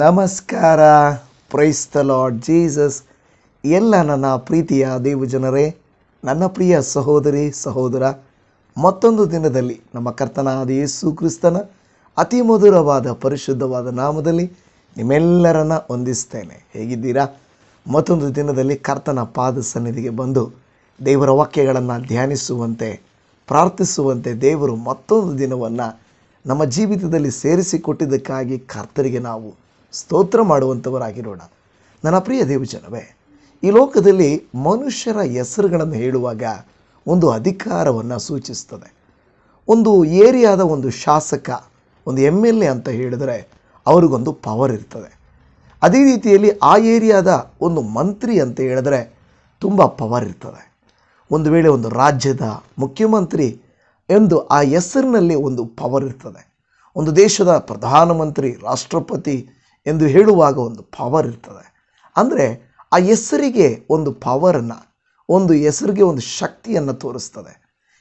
ನಮಸ್ಕಾರ. Price the lord Jesus ಎಲ್ಲ ನನ್ನ ಪ್ರೀತಿಯ ದೇವಜನರೇ, ನನ್ನ ಪ್ರಿಯ ಸಹೋದರಿ, ಸಹೋದರ, ಮತ್ತೊಂದು ದಿನದಲ್ಲಿ ನಮ್ಮ ಕರ್ತನಾದ ಯೇಸು ಕ್ರಿಸ್ತನ ಅತಿ ಮಧುರವಾದ ಪರಿಶುದ್ಧವಾದ ನಾಮದಲ್ಲಿ ನಿಮ್ಮೆಲ್ಲರನ್ನ ಹೊಂದಿಸ್ತೇನೆ ಹೇಗಿದ್ದೀರಾ? ಮತ್ತೊಂದು ದಿನದಲ್ಲಿ ಕರ್ತನ ಪಾದ ಸನ್ನಿಧಿಗೆ ಬಂದು ದೇವರ ವಾಕ್ಯಗಳನ್ನು ಧ್ಯಾನಿಸುವಂತೆ, ಪ್ರಾರ್ಥಿಸುವಂತೆ ದೇವರು ಮತ್ತೊಂದು ದಿನವನ್ನು ನಮ್ಮ ಜೀವಿತದಲ್ಲಿ ಸೇರಿಸಿಕೊಟ್ಟಿದ್ದಕ್ಕಾಗಿ ಕರ್ತರಿಗೆ ನಾವು ಸ್ತೋತ್ರ ಮಾಡುವಂಥವರಾಗಿರೋಣ. ನನ್ನ ಪ್ರಿಯ ದೇವಜನವೇ, ಈ ಲೋಕದಲ್ಲಿ ಮನುಷ್ಯರ ಹೆಸರುಗಳನ್ನು ಹೇಳುವಾಗ ಒಂದು ಅಧಿಕಾರವನ್ನು ಸೂಚಿಸ್ತದೆ. ಒಂದು ಏರಿಯಾದ ಒಂದು ಶಾಸಕ, ಒಂದು ಎಂ ಎಲ್ ಎ ಅಂತ ಹೇಳಿದರೆ ಅವ್ರಿಗೊಂದು ಪವರ್ ಇರ್ತದೆ. ಅದೇ ರೀತಿಯಲ್ಲಿ ಆ ಏರಿಯಾದ ಒಂದು ಮಂತ್ರಿ ಅಂತ ಹೇಳಿದ್ರೆ ತುಂಬ ಪವರ್ ಇರ್ತದೆ. ಒಂದು ವೇಳೆ ಒಂದು ರಾಜ್ಯದ ಮುಖ್ಯಮಂತ್ರಿ ಎಂದು ಆ ಹೆಸರಿನಲ್ಲಿ ಒಂದು ಪವರ್ ಇರ್ತದೆ. ಒಂದು ದೇಶದ ಪ್ರಧಾನಮಂತ್ರಿ, ರಾಷ್ಟ್ರಪತಿ ಎಂದು ಹೇಳುವಾಗ ಒಂದು ಪವರ್ ಇರ್ತದೆ. ಅಂದರೆ ಆ ಹೆಸರಿಗೆ ಒಂದು ಪವರನ್ನು ಒಂದು ಹೆಸರಿಗೆ ಒಂದು ಶಕ್ತಿಯನ್ನು ತೋರಿಸ್ತದೆ.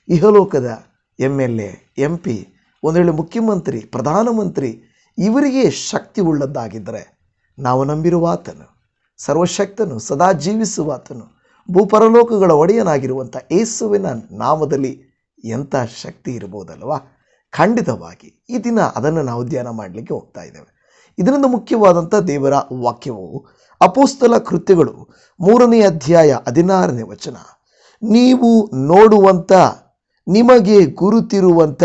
ಇಹಲೋಕದ M L A M P ಒಂದು ವೇಳೆ ಮುಖ್ಯಮಂತ್ರಿ, ಪ್ರಧಾನಮಂತ್ರಿ, ಇವರಿಗೆ ಶಕ್ತಿ ಉಳ್ಳದ್ದಾಗಿದ್ದರೆ ನಾವು ನಂಬಿರುವ ಆತನು ಸರ್ವಶಕ್ತನು, ಸದಾ ಜೀವಿಸುವ ಆತನು ಭೂಪರಲೋಕಗಳ ಒಡೆಯನಾಗಿರುವಂಥ ಏಸುವಿನ ನಾಮದಲ್ಲಿ ಎಂಥ ಶಕ್ತಿ ಇರ್ಬೋದಲ್ವ? ಖಂಡಿತವಾಗಿ ಈ ದಿನ ಅದನ್ನು ನಾವು ಧ್ಯಾನ ಮಾಡಲಿಕ್ಕೆ ಹೋಗ್ತಾ ಇದ್ದೇವೆ. ಇದರಿಂದ ಮುಖ್ಯವಾದಂಥ ದೇವರ ವಾಕ್ಯವು ಅಪೋಸ್ತಲ ಕೃತ್ಯಗಳು ಮೂರನೇ ಅಧ್ಯಾಯ ಹದಿನಾರನೇ ವಚನ. ನೀವು ನೋಡುವಂಥ ನಿಮಗೆ ಗುರುತಿರುವಂಥ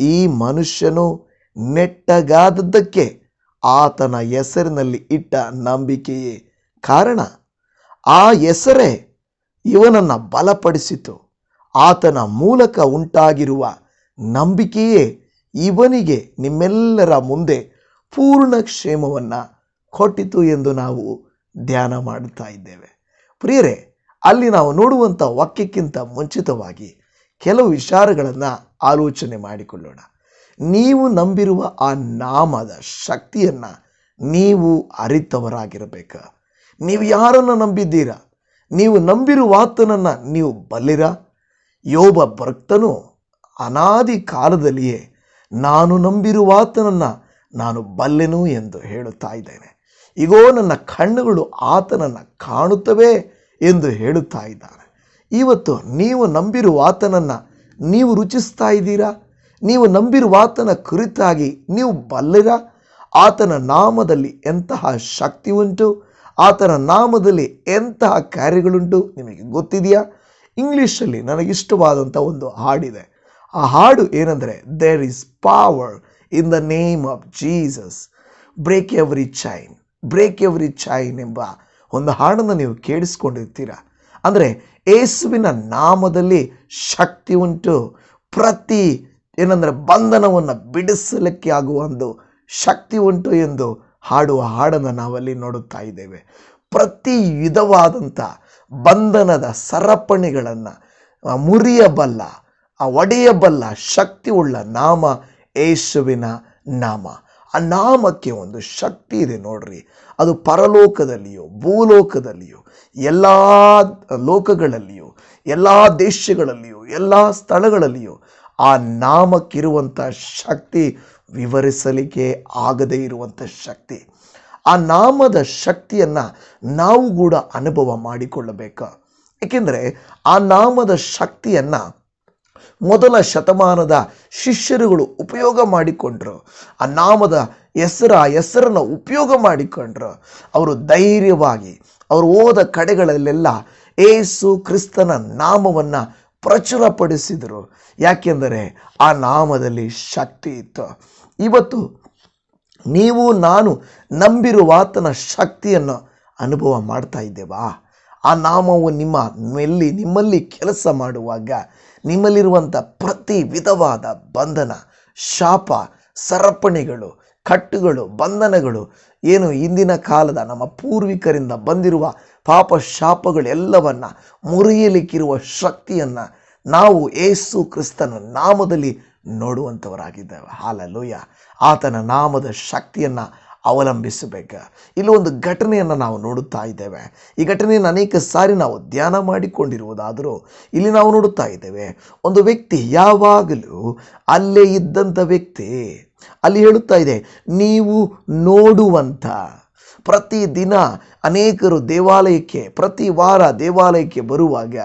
ಈ ಮನುಷ್ಯನು ನೆಟ್ಟಗಾದದ್ದಕ್ಕೆ ಆತನ ಹೆಸರಿನಲ್ಲಿ ಇಟ್ಟ ನಂಬಿಕೆಯೇ ಕಾರಣ? ಆ ಹೆಸರೇ ಇವನನ್ನು ಬಲಪಡಿಸಿತು. ಆತನ ಮೂಲಕ ಉಂಟಾಗಿರುವ ನಂಬಿಕೆಯೇ ಇವನಿಗೆ ನಿಮ್ಮೆಲ್ಲರ ಮುಂದೆ ಪೂರ್ಣ ಕ್ಷೇಮವನ್ನು ಕೊಟ್ಟಿತು ಎಂದು ನಾವು ಧ್ಯಾನ ಮಾಡುತ್ತಾ ಇದ್ದೇವೆ. ಪ್ರಿಯರೇ, ಅಲ್ಲಿ ನಾವು ನೋಡುವಂಥ ವಾಕ್ಯಕ್ಕಿಂತ ಮುಂಚಿತವಾಗಿ ಕೆಲವು ವಿಚಾರಗಳನ್ನು ಆಲೋಚನೆ ಮಾಡಿಕೊಳ್ಳೋಣ. ನೀವು ನಂಬಿರುವ ಆ ನಾಮದ ಶಕ್ತಿಯನ್ನು ನೀವು ಅರಿತವರಾಗಿರಬೇಕು. ನೀವು ಯಾರನ್ನು ನಂಬಿದ್ದೀರಾ? ನೀವು ನಂಬಿರುವ ಆತನನ್ನು ನೀವು ಬಲ್ಲಿರ? ಯೋಬ ಭಕ್ತನು ಅನಾದಿ ಕಾಲದಲ್ಲಿಯೇ ನಾನು ನಂಬಿರುವ ಆತನನ್ನು ನಾನು ಬಲ್ಲೆನು ಎಂದು ಹೇಳುತ್ತಾ ಇದ್ದೇನೆ. ಈಗೋ ನನ್ನ ಕಣ್ಣುಗಳು ಆತನನ್ನು ಕಾಣುತ್ತವೆ ಎಂದು ಹೇಳುತ್ತಾ ಇದ್ದಾನೆ. ಇವತ್ತು ನೀವು ನಂಬಿರುವ ಆತನನ್ನು ನೀವು ರುಚಿಸ್ತಾ ಇದ್ದೀರಾ? ನೀವು ನಂಬಿರುವ ಆತನ ಕುರಿತಾಗಿ ನೀವು ಬಲ್ಲಿರ ಆತನ ನಾಮದಲ್ಲಿ ಎಂತಹ ಶಕ್ತಿ ಉಂಟು ಆತನ ನಾಮದಲ್ಲಿ ಎಂತಹ ಕಾರ್ಯಗಳುಂಟು? ನಿಮಗೆ ಗೊತ್ತಿದೆಯಾ? ಇಂಗ್ಲೀಷಲ್ಲಿ ನನಗಿಷ್ಟವಾದಂಥ ಒಂದು ಹಾಡಿದೆ. ಆ ಹಾಡು ಏನಂದರೆ there is power in the name of Jesus break every chain break every chain ಎಂಬ ಒಂದು ಹಾಡನ್ನು ನೀವು ಕೇಳಿಸ್ಕೊಂಡಿರ್ತೀರ? ಅಂದರೆ ಏಸುವಿನ ನಾಮದಲ್ಲಿ ಶಕ್ತಿ ಉಂಟು. ಪ್ರತಿ ಏನಂದರೆ ಬಂಧನವನ್ನು ಬಿಡಿಸಲಿಕ್ಕೆ ಆಗುವ ಒಂದು ಶಕ್ತಿ ಉಂಟು ಎಂದು ಹಾಡುವ ಹಾಡನ್ನು ನಾವಲ್ಲಿ ನೋಡುತ್ತಾ ಇದ್ದೇವೆ. ಪ್ರತಿ ವಿಧವಾದಂಥ ಬಂಧನದ ಸರಪಣಿಗಳನ್ನು ಮುರಿಯಬಲ್ಲ, ಆ, ಒಡೆಯಬಲ್ಲ ಶಕ್ತಿ ಉಳ್ಳ ನಾಮ ಯೇಸುವಿನ ನಾಮ. ಆ ನಾಮಕ್ಕೆ ಒಂದು ಶಕ್ತಿ ಇದೆ ನೋಡ್ರಿ. ಅದು ಪರಲೋಕದಲ್ಲಿಯೋ, ಭೂಲೋಕದಲ್ಲಿಯೋ, ಎಲ್ಲ ಲೋಕಗಳಲ್ಲಿಯೋ, ಎಲ್ಲ ದೇಶಗಳಲ್ಲಿಯೋ, ಎಲ್ಲ ಸ್ಥಳಗಳಲ್ಲಿಯೋ ಆ ನಾಮಕ್ಕಿರುವಂಥ ಶಕ್ತಿ ವಿವರಿಸಲಿಕ್ಕೆ ಆಗದೇ ಇರುವಂಥ ಶಕ್ತಿ. ಆ ನಾಮದ ಶಕ್ತಿಯನ್ನು ನಾವು ಕೂಡ ಅನುಭವ ಮಾಡಿಕೊಳ್ಳಬೇಕು. ಏಕೆಂದರೆ ಆ ನಾಮದ ಶಕ್ತಿಯನ್ನು ಮೊದಲ ಶತಮಾನದ ಶಿಷ್ಯರುಗಳು ಉಪಯೋಗ ಮಾಡಿಕೊಂಡ್ರು. ಆ ನಾಮದ ಹೆಸರ, ಆ ಹೆಸರನ್ನು ಉಪಯೋಗ ಮಾಡಿಕೊಂಡರು. ಅವರು ಧೈರ್ಯವಾಗಿ, ಅವರು ಓದ ಕಡೆಗಳಲ್ಲೆಲ್ಲ ಏಸು ಕ್ರಿಸ್ತನ ನಾಮವನ್ನು ಪ್ರಚುರಪಡಿಸಿದರು. ಯಾಕೆಂದರೆ ಆ ನಾಮದಲ್ಲಿ ಶಕ್ತಿ ಇತ್ತು. ಇವತ್ತು ನೀವು, ನಾನು ನಂಬಿರುವ ಆತನ ಶಕ್ತಿಯನ್ನು ಅನುಭವ ಮಾಡ್ತಾ ಇದ್ದೇವಾ? ಆ ನಾಮವು ನಿಮ್ಮ ಮೆಲ್ಲಿ ನಿಮ್ಮಲ್ಲಿ ಕೆಲಸ ಮಾಡುವಾಗ ನಿಮ್ಮಲ್ಲಿರುವಂಥ ಪ್ರತಿ ವಿಧವಾದ ಬಂಧನ, ಶಾಪ, ಸರಪಣಿಗಳು, ಕಟ್ಟುಗಳು, ಬಂಧನಗಳು, ಏನು ಇಂದಿನ ಕಾಲದ ನಮ್ಮ ಪೂರ್ವಿಕರಿಂದ ಬಂದಿರುವ ಪಾಪ ಶಾಪಗಳೆಲ್ಲವನ್ನು ಮುರಿಯಲಿಕ್ಕಿರುವ ಶಕ್ತಿಯನ್ನು ನಾವು ಏಸು ಕ್ರಿಸ್ತನ ನಾಮದಲ್ಲಿ ನೋಡುವಂಥವರಾಗಿದ್ದೇವೆ ಹಾಲಲೋಯ. ಆತನ ನಾಮದ ಶಕ್ತಿಯನ್ನು ಅವಲಂಬಿಸಬೇಕು. ಇಲ್ಲಿ ಒಂದು ಘಟನೆಯನ್ನು ನಾವು ನೋಡುತ್ತಾ ಇದ್ದೇವೆ. ಈ ಘಟನೆಯನ್ನು ಅನೇಕ ಸಾರಿ ನಾವು ಧ್ಯಾನ ಮಾಡಿಕೊಂಡಿರುವುದಾದರೂ ಇಲ್ಲಿ ನಾವು ನೋಡುತ್ತಾ ಇದ್ದೇವೆ. ಒಂದು ವ್ಯಕ್ತಿ ಯಾವಾಗಲೂ ಅಲ್ಲೇ ಇದ್ದಂಥ ವ್ಯಕ್ತಿ. ಅಲ್ಲಿ ಹೇಳುತ್ತಾ ಇದೆ, ನೀವು ನೋಡುವಂಥ ಪ್ರತಿದಿನ ಅನೇಕರು ದೇವಾಲಯಕ್ಕೆ, ಪ್ರತಿ ವಾರ ದೇವಾಲಯಕ್ಕೆ ಬರುವಾಗ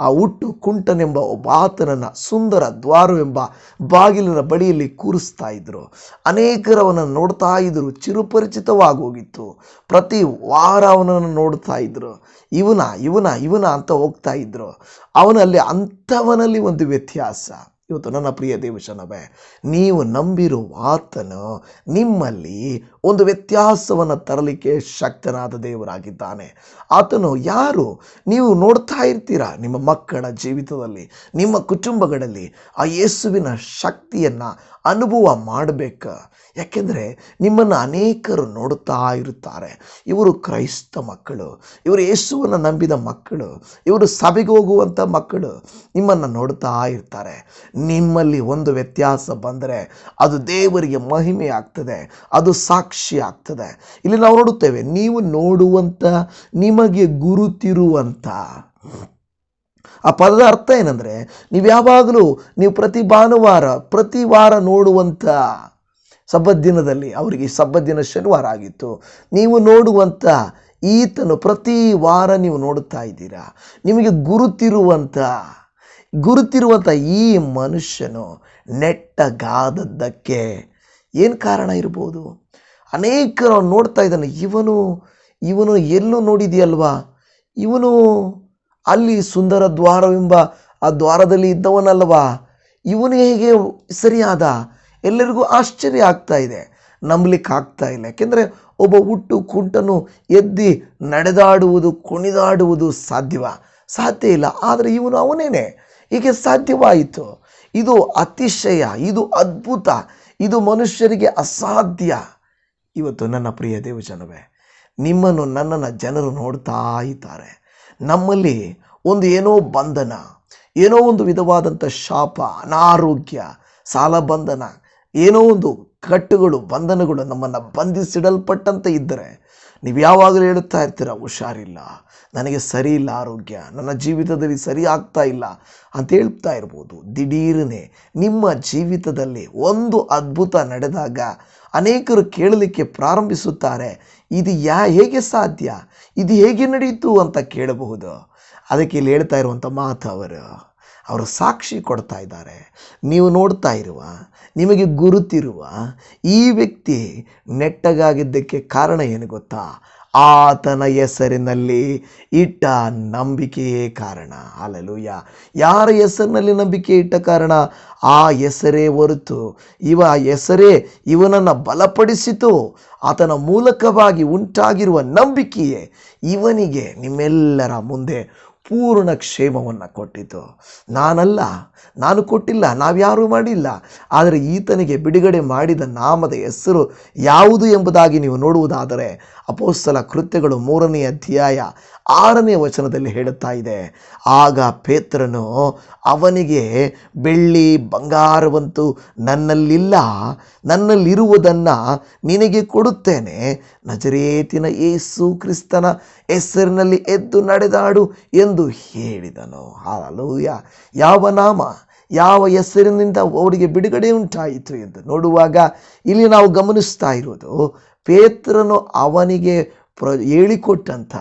ಆ ಹುಟ್ಟು ಕುಂಟನೆಂಬ ಒಬ್ಬ ಆತನನ್ನು ಸುಂದರ ದ್ವಾರವೆಂಬ ಬಾಗಿಲಿನ ಬಳಿಯಲ್ಲಿ ಕೂರಿಸ್ತಾ ಇದ್ದರು ಅನೇಕರವನ್ನು ಅವನನ್ನು ನೋಡ್ತಾ ಇದ್ದರು ಚಿರುಪರಿಚಿತವಾಗೋಗಿತ್ತು ಪ್ರತಿ ವಾರ ಅವನನ್ನು ನೋಡ್ತಾ ಇದ್ದರು ಇವನ ಇವನ ಇವನ ಅಂತ ಹೋಗ್ತಾ ಇದ್ದರು ಅವನಲ್ಲಿ ಅಂಥವನಲ್ಲಿ ಒಂದು ವ್ಯತ್ಯಾಸ. ಇವತ್ತು ನನ್ನ ಪ್ರಿಯ ದೇವಶನವೇ, ನೀವು ನಂಬಿರುವ ಆತನು ನಿಮ್ಮಲ್ಲಿ ಒಂದು ವ್ಯತ್ಯಾಸವನ್ನು ತರಲಿಕ್ಕೆ ಶಕ್ತನಾದ ದೇವರಾಗಿದ್ದಾನೆ. ಆತನು ಯಾರು? ನೀವು ನೋಡ್ತಾ ಇರ್ತೀರಾ ನಿಮ್ಮ ಮಕ್ಕಳ ಜೀವಿತದಲ್ಲಿ, ನಿಮ್ಮ ಕುಟುಂಬಗಳಲ್ಲಿ ಆ ಯೇಸುವಿನ ಶಕ್ತಿಯನ್ನು ಅನುಭವ ಮಾಡಬೇಕು? ಯಾಕೆಂದರೆ ನಿಮ್ಮನ್ನು ಅನೇಕರು ನೋಡುತ್ತಾ ಇರುತ್ತಾರೆ. ಇವರು ಕ್ರೈಸ್ತ ಮಕ್ಕಳು, ಇವರು ಯೇಸುವನ್ನು ನಂಬಿದ ಮಕ್ಕಳು, ಇವರು ಸಭೆಗೆ ಹೋಗುವಂಥ ಮಕ್ಕಳು ನಿಮ್ಮನ್ನು ನೋಡ್ತಾ ಇರ್ತಾರೆ. ನಿಮ್ಮಲ್ಲಿ ಒಂದು ವ್ಯತ್ಯಾಸ ಬಂದರೆ ಅದು ದೇವರಿಗೆ ಮಹಿಮೆ ಆಗ್ತದೆ, ಅದು ಸಾಕ್ಷಿ ಆಗ್ತದೆ. ಇಲ್ಲಿ ನಾವು ನೋಡುತ್ತೇವೆ, ನೀವು ನೋಡುವಂಥ, ನಿಮಗೆ ಗುರುತಿರುವಂಥ. ಆ ಪದದ ಅರ್ಥ ಏನಂದರೆ, ನೀವು ಯಾವಾಗಲೂ, ನೀವು ಪ್ರತಿ ಭಾನುವಾರ, ಪ್ರತಿ ವಾರ ನೋಡುವಂಥ ದಿನದಲ್ಲಿ ಅವರಿಗೆ ದಿನ ಶನಿವಾರ ಆಗಿತ್ತು. ನೀವು ನೋಡುವಂಥ ಈತನು ಪ್ರತಿ ವಾರ ನೀವು ನೋಡುತ್ತಾ ಇದ್ದೀರಾ. ನಿಮಗೆ ಗುರುತಿರುವಂಥ ಗುರುತಿರುವಂಥ ಈ ಮನುಷ್ಯನು ನೆಟ್ಟಗಾದದ್ದಕ್ಕೆ ಏನು ಕಾರಣ ಇರ್ಬೋದು? ಅನೇಕರು ನೋಡ್ತಾ ಇದ್ದಾನೆ, ಇವನು ಇವನು ಎಲ್ಲೂ ನೋಡಿದೆಯಲ್ವಾ? ಇವನು ಅಲ್ಲಿ ಸುಂದರ ದ್ವಾರವೆಂಬ ಆ ದ್ವಾರದಲ್ಲಿ ಇದ್ದವನಲ್ವಾ? ಇವನು ಹೇಗೆ ಸರಿಯಾದ? ಎಲ್ಲರಿಗೂ ಆಶ್ಚರ್ಯ ಆಗ್ತಾ ಇದೆ. ನಂಬಲಿಕ್ಕೆ ಆಗ್ತಾ ಇಲ್ಲ. ಯಾಕೆಂದರೆ ಒಬ್ಬ ಹುಟ್ಟು ಕುಂಟನು ಎದ್ದಿ ನಡೆದಾಡುವುದು, ಕುಣಿದಾಡುವುದು ಸಾಧ್ಯವ? ಸಾಧ್ಯ ಇಲ್ಲ. ಆದರೆ ಇವನು ಅವನೇನೆ. ಹೀಗೆ ಸಾಧ್ಯವಾಯಿತು. ಇದು ಅತಿಶಯ, ಇದು ಅದ್ಭುತ, ಇದು ಮನುಷ್ಯರಿಗೆ ಅಸಾಧ್ಯ. ಇವತ್ತು ನನ್ನ ಪ್ರಿಯ ದೇವಜನವೇ, ನಿಮ್ಮನ್ನು ನನ್ನನ್ನು ಜನರು ನೋಡ್ತಾ ಇದ್ದಾರೆ. ನಮ್ಮಲ್ಲಿ ಒಂದು ಏನೋ ಬಂಧನ, ಏನೋ ಒಂದು ವಿಧವಾದಂಥ ಶಾಪ, ಅನಾರೋಗ್ಯ, ಸಾಲ ಬಂಧನ, ಏನೋ ಒಂದು ಕಟ್ಟುಗಳು, ಬಂಧನಗಳು ನಮ್ಮನ್ನು ಬಂಧಿಸಿಡಲ್ಪಟ್ಟಂತೆ ಇದ್ದರೆ ನೀವು ಯಾವಾಗಲೂ ಹೇಳುತ್ತಾ ಇರ್ತೀರ, ಹುಷಾರಿಲ್ಲ, ನನಗೆ ಸರಿ ಇಲ್ಲ ಆರೋಗ್ಯ, ನನ್ನ ಜೀವಿತದಲ್ಲಿ ಸರಿ ಆಗ್ತಾ ಇಲ್ಲ ಅಂತ ಹೇಳ್ತಾ ಇರ್ಬೋದು. ದಿಢೀರನೆ ನಿಮ್ಮ ಜೀವಿತದಲ್ಲಿ ಒಂದು ಅದ್ಭುತ ನಡೆದಾಗ ಅನೇಕರು ಕೇಳಲಿಕ್ಕೆ ಪ್ರಾರಂಭಿಸುತ್ತಾರೆ, ಇದು ಯಾ, ಹೇಗೆ ಸಾಧ್ಯ? ಇದು ಹೇಗೆ ನಡೆಯಿತು? ಅಂತ ಕೇಳಬಹುದು. ಅದಕ್ಕೆ ಇಲ್ಲಿ ಹೇಳ್ತಾ ಇರುವಂಥ ಮಾತು ಅವರು. ಅವರು ಸಾಕ್ಷಿ ಕೊಡ್ತಾ ಇದ್ದಾರೆ. ನೀವು ನೋಡ್ತಾ ಇರುವ, ನಿಮಗೆ ಗುರುತಿರುವ ಈ ವ್ಯಕ್ತಿ ನೆಟ್ಟಗಾಗಿದ್ದಕ್ಕೆ ಕಾರಣ ಏನು ಗೊತ್ತಾ? ಆತನ ಹೆಸರಿನಲ್ಲಿ ಇಟ್ಟ ನಂಬಿಕೆಯೇ ಕಾರಣ. ಅಲ್ಲಲೂಯ ಯಾರ ಹೆಸರಿನಲ್ಲಿ ನಂಬಿಕೆ ಇಟ್ಟ ಕಾರಣ? ಆ ಹೆಸರೇ ಹೊರತು, ಇವ ಹೆಸರೇ ಇವನನ್ನು ಬಲಪಡಿಸಿತು. ಆತನ ಮೂಲಕವಾಗಿ ಉಂಟಾಗಿರುವ ನಂಬಿಕೆಯೇ ಇವನಿಗೆ ನಿಮ್ಮೆಲ್ಲರ ಮುಂದೆ ಪೂರ್ಣ ಕ್ಷೇಮವನ್ನು ಕೊಟ್ಟಿತು. ನಾನಲ್ಲ ನಾನು ಕೊಟ್ಟಿಲ್ಲ ನಾವ್ಯಾರೂ ಮಾಡಿಲ್ಲ. ಆದರೆ ಈತನಿಗೆ ಬಿಡುಗಡೆ ಮಾಡಿದ ನಾಮದ ಹೆಸರು ಯಾವುದು ಎಂಬುದಾಗಿ ನೀವು ನೋಡುವುದಾದರೆ ಅಪೋಸ್ತಲ ಕೃತ್ಯಗಳು ಮೂರನೇ ಅಧ್ಯಾಯ ಆರನೇ ವಚನದಲ್ಲಿ ಹೇಳುತ್ತಾ ಇದೆ. ಆಗ ಪೇತ್ರನು, ಅವನಿಗೆ ಬೆಳ್ಳಿ ಬಂಗಾರವಂತೂ ನನ್ನಲ್ಲಿಲ್ಲ, ನನ್ನಲ್ಲಿರುವುದನ್ನು ನಿನಗೆ ಕೊಡುತ್ತೇನೆ. ನಜರೇತಿನ ಏಸು ಕ್ರಿಸ್ತನ ಹೆಸರಿನಲ್ಲಿ ಎದ್ದು ನಡೆದಾಡು ಎಂದು ಹೇಳಿದನು. ಹಾಲೂಯ ಯಾವ ನಾಮ? ಯಾವ ಹೆಸರಿನಿಂದ ಅವರಿಗೆ ಬಿಡುಗಡೆ ಉಂಟಾಯಿತು ಎಂದು ನೋಡುವಾಗ ಇಲ್ಲಿ ನಾವು ಗಮನಿಸ್ತಾ ಇರೋದು ಪೇತ್ರನು ಅವನಿಗೆ ಪ್ರ ಹೇಳಿಕೊಟ್ಟಂಥ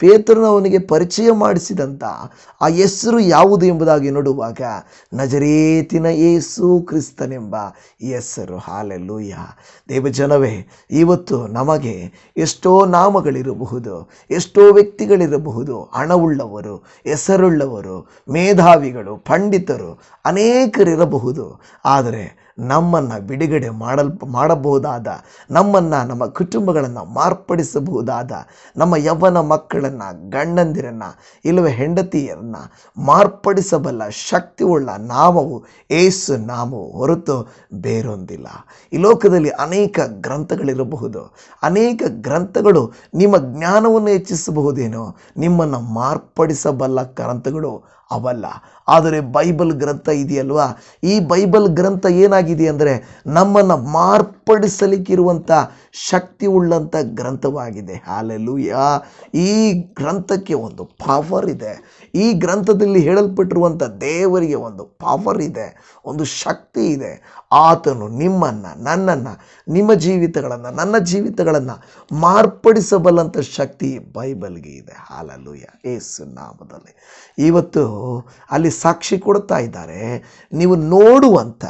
ಪೇತ್ರನು ಅವನಿಗೆ ಪರಿಚಯ ಮಾಡಿಸಿದಂಥ ಆ ಹೆಸರು ಯಾವುದು ಎಂಬುದಾಗಿ ನೋಡುವಾಗ ನಜರೇತಿನ ಯೇಸು ಕ್ರಿಸ್ತನೆಂಬ ಹೆಸರು. ಹಾಲೆಲ್ಲೂಯ. ದೇವಜನವೇ, ಇವತ್ತು ನಮಗೆ ಎಷ್ಟೋ ನಾಮಗಳಿರಬಹುದು, ಎಷ್ಟೋ ವ್ಯಕ್ತಿಗಳಿರಬಹುದು, ಹಣವುಳ್ಳವರು, ಹೆಸರುಳ್ಳವರು, ಮೇಧಾವಿಗಳು, ಪಂಡಿತರು ಅನೇಕರಿರಬಹುದು. ಆದರೆ ನಮ್ಮನ್ನು ಬಿಡುಗಡೆ ಮಾಡಲ್ ಮಾಡಬಹುದಾದ, ನಮ್ಮನ್ನು ನಮ್ಮ ಕುಟುಂಬಗಳನ್ನು ಮಾರ್ಪಡಿಸಬಹುದಾದ, ನಮ್ಮ ಯವ್ವನ ಮಕ್ಕಳನ್ನು, ಗಂಡಂದಿರನ್ನು, ಇಲ್ಲವೇ ಹೆಂಡತಿಯರನ್ನು ಮಾರ್ಪಡಿಸಬಲ್ಲ ಶಕ್ತಿವುಳ್ಳ ನಾಮವು ಏಸು ನಾಮವು ಹೊರತು ಬೇರೊಂದಿಲ್ಲ. ಈ ಲೋಕದಲ್ಲಿ ಅನೇಕ ಗ್ರಂಥಗಳಿರಬಹುದು. ಅನೇಕ ಗ್ರಂಥಗಳು ನಿಮ್ಮ ಜ್ಞಾನವನ್ನು ಹೆಚ್ಚಿಸಬಹುದೇನೋ, ನಿಮ್ಮನ್ನು ಮಾರ್ಪಡಿಸಬಲ್ಲ ಗ್ರಂಥಗಳು ಅವಲ್ಲ. ಆದರೆ ಬೈಬಲ್ ಗ್ರಂಥ ಇದೆಯಲ್ವಾ? ಈ ಬೈಬಲ್ ಗ್ರಂಥ ಏನಾಗಿದೆ ಅಂದರೆ ನಮ್ಮನ್ನು ಮಾರ್ಪಡಿಸಲಿಕ್ಕಿರುವಂಥ ಶಕ್ತಿ ಉಳ್ಳಂಥ ಗ್ರಂಥವಾಗಿದೆ. ಹಾಲೆಲೂಯ. ಈ ಗ್ರಂಥಕ್ಕೆ ಒಂದು ಪವರ್ ಇದೆ. ಈ ಗ್ರಂಥದಲ್ಲಿ ಹೇಳಲ್ಪಟ್ಟಿರುವಂಥ ದೇವರಿಗೆ ಒಂದು ಪವರ್ ಇದೆ. ಒಂದು ಶಕ್ತಿ ಇದೆ. ಆತನು ನಿಮ್ಮನ್ನು, ನನ್ನನ್ನು ನಿಮ್ಮ ಜೀವಿತಗಳನ್ನು, ನನ್ನ ಜೀವಿತಗಳನ್ನು ಮಾರ್ಪಡಿಸಬಲ್ಲಂಥ ಶಕ್ತಿ ಬೈಬಲ್ಗೆ ಇದೆ. ಹಾಲಲ್ಲೂಯ ಏಸು ನಾಮದಲ್ಲಿ. ಇವತ್ತು ಅಲ್ಲಿ ಸಾಕ್ಷಿ ಕೊಡ್ತಾ ಇದ್ದಾರೆ, ನೀವು ನೋಡುವಂಥ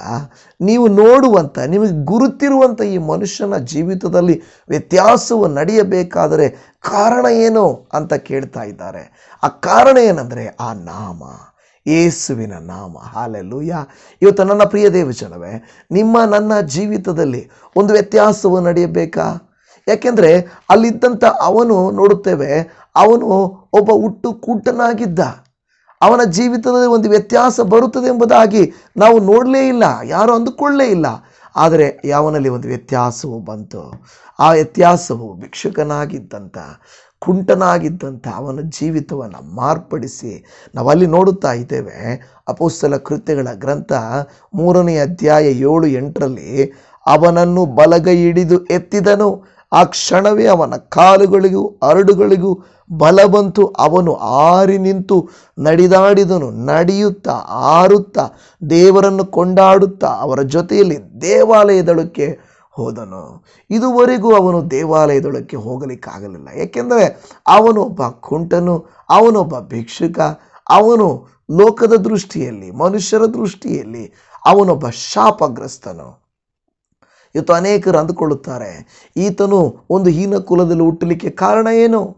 ನೀವು ನೋಡುವಂಥ ನಿಮಗೆ ಗುರುತಿರುವಂಥ ಈ ಮನುಷ್ಯನ ಜೀವಿತದಲ್ಲಿ ವ್ಯತ್ಯಾಸವು ನಡೆಯಬೇಕಾದರೆ ಕಾರಣ ಏನು ಅಂತ ಕೇಳ್ತಾ ಇದ್ದಾರೆ. ಆ ಕಾರಣ ಏನಂದರೆ ಆ ನಾಮ. ಯೇಸುವಿನ ನಾಮ. ಹಾಲೆಲ್ಲೂಯ ಇವತ್ತು ನನ್ನ ಪ್ರಿಯ ದೇವಜನವೇ, ನಿಮ್ಮ ನನ್ನ ಜೀವಿತದಲ್ಲಿ ಒಂದು ವ್ಯತ್ಯಾಸವು ನಡೆಯಬೇಕಾ? ಯಾಕೆಂದರೆ ಅಲ್ಲಿದ್ದಂಥ ಅವನು ನೋಡುತ್ತೇವೆ, ಅವನು ಒಬ್ಬ ಹುಟ್ಟು ಕೂಟನಾಗಿದ್ದ ಅವನ ಜೀವಿತದಲ್ಲಿ ಒಂದು ವ್ಯತ್ಯಾಸ ಬರುತ್ತದೆ ಎಂಬುದಾಗಿ ನಾವು ನೋಡಲೇ ಇಲ್ಲ, ಯಾರು ಅಂದುಕೊಳ್ಳೇ ಇಲ್ಲ. ಆದರೆ ಯಾವನಲ್ಲಿ ಒಂದು ವ್ಯತ್ಯಾಸವು ಬಂತು? ಆ ವ್ಯತ್ಯಾಸವು ಭಿಕ್ಷುಕನಾಗಿದ್ದಂಥ, ಕುಂಟನಾಗಿದ್ದಂಥ, ಅವನ ಜೀವಿತವನ್ನು ಮಾರ್ಪಡಿಸಿ ನಾವಲ್ಲಿ ನೋಡುತ್ತಾ ಇದ್ದೇವೆ. ಅಪೋಸ್ತಲ ಕೃತ್ಯಗಳ ಗ್ರಂಥ ಮೂರನೇ ಅಧ್ಯಾಯ ಏಳು ಎಂಟರಲ್ಲಿ, ಅವನನ್ನು ಬಲಗೈ ಹಿಡಿದು ಎತ್ತಿದನು. ಆ ಕ್ಷಣವೇ ಅವನ ಕಾಲುಗಳಿಗೂ ಅರಡುಗಳಿಗೂ ಬಲ ಬಂತು. ಅವನು ಆರಿ ನಿಂತು ನಡೆದಾಡಿದನು, ನಡೆಯುತ್ತಾ, ಆರುತ್ತಾ, ದೇವರನ್ನು ಕೊಂಡಾಡುತ್ತಾ ಅವರ ಜೊತೆಯಲ್ಲಿ ದೇವಾಲಯದೊಳಕ್ಕೆ ಹೋದನು. ಇದುವರೆಗೂ ಅವನು ದೇವಾಲಯದೊಳಕ್ಕೆ ಹೋಗಲಿಕ್ಕಾಗಲಿಲ್ಲ. ಏಕೆಂದರೆ ಅವನೊಬ್ಬ ಕುಂಟನು ಅವನೊಬ್ಬ ಭಿಕ್ಷುಕ, ಅವನು ಲೋಕದ ದೃಷ್ಟಿಯಲ್ಲಿ, ಮನುಷ್ಯರ ದೃಷ್ಟಿಯಲ್ಲಿ, ಅವನೊಬ್ಬ ಶಾಪಗ್ರಸ್ತನು. ಇವತ್ತು ಅನೇಕರು ಅಂದುಕೊಳ್ಳುತ್ತಾರೆ, ಈತನು ಒಂದು ಹೀನ ಕುಲದಲ್ಲಿ ಹುಟ್ಟಲಿಕ್ಕೆ ಕಾರಣ ಏನು?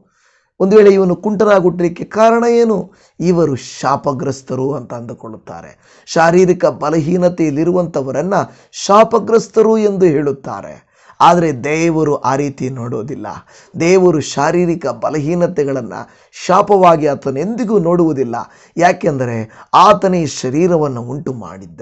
ಒಂದು ವೇಳೆ ಇವನು ಕುಂಟನಾಗಿ ಹುಟ್ಟಲಿಕ್ಕೆ ಕಾರಣ ಏನು? ಇವರು ಶಾಪಗ್ರಸ್ತರು ಅಂತ ಅಂದುಕೊಳ್ಳುತ್ತಾರೆ. ಶಾರೀರಿಕ ಬಲಹೀನತೆಯಲ್ಲಿರುವಂಥವರನ್ನು ಶಾಪಗ್ರಸ್ತರು ಎಂದು ಹೇಳುತ್ತಾರೆ. ಆದರೆ ದೇವರು ಆ ರೀತಿ ನೋಡೋದಿಲ್ಲ ದೇವರು ಶಾರೀರಿಕ ಬಲಹೀನತೆಗಳನ್ನು ಶಾಪವಾಗಿ ಆತನೆಂದಿಗೂ ನೋಡುವುದಿಲ್ಲ. ಯಾಕೆಂದರೆ ಆತನೇ ಶರೀರವನ್ನು ಉಂಟು ಮಾಡಿದ್ದ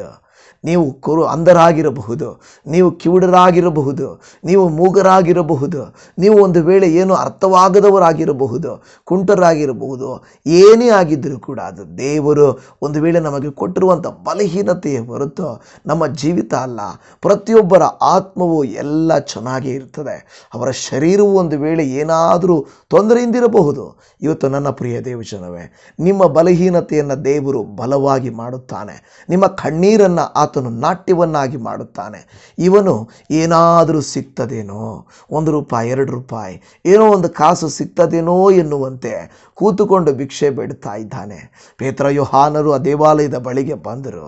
ನೀವು ಕುರು ಅಂಧರಾಗಿರಬಹುದು, ನೀವು ಕಿವುಡರಾಗಿರಬಹುದು, ನೀವು ಮೂಗರಾಗಿರಬಹುದು, ನೀವು ಒಂದು ವೇಳೆ ಏನು ಅರ್ಥವಾಗದವರಾಗಿರಬಹುದು, ಕುಂಟರಾಗಿರಬಹುದು, ಏನೇ ಆಗಿದ್ದರೂ ಕೂಡ ಅದು ದೇವರು ಒಂದು ವೇಳೆ ನಮಗೆ ಕೊಟ್ಟಿರುವಂಥ ಬಲಹೀನತೆಯ ಹೊರತು ನಮ್ಮ ಜೀವಿತ ಅಲ್ಲ. ಪ್ರತಿಯೊಬ್ಬರ ಆತ್ಮವು ಎಲ್ಲ ಚೆನ್ನಾಗೇ ಇರ್ತದೆ. ಅವರ ಶರೀರವು ಒಂದು ವೇಳೆ ಏನಾದರೂ ತೊಂದರೆಯಿಂದಿರಬಹುದು ಇವತ್ತು ನನ್ನ ಪ್ರಿಯ ದೇವಜನವೇ, ನಿಮ್ಮ ಬಲಹೀನತೆಯನ್ನು ದೇವರು ಬಲವಾಗಿ ಮಾಡುತ್ತಾನೆ. ನಿಮ್ಮ ಕಣ್ಣೀರನ್ನು ಆತನು ನಾಟ್ಯವನ್ನಾಗಿ ಮಾಡುತ್ತಾನೆ. ಇವನು ಏನಾದರೂ ಸಿಗ್ತದೇನೋ ಒಂದು ರೂಪಾಯಿ, ಎರಡು ರೂಪಾಯಿ, ಏನೋ ಒಂದು ಕಾಸು ಸಿಗ್ತದೇನೋ ಎನ್ನುವಂತೆ ಕೂತುಕೊಂಡು ಭಿಕ್ಷೆ ಬಿಡ್ತಾ ಇದ್ದಾನೆ. ಪೇತ್ರ, ಯೋಹಾನರು ಆ ದೇವಾಲಯದ ಬಳಿಗೆ ಬಂದರು.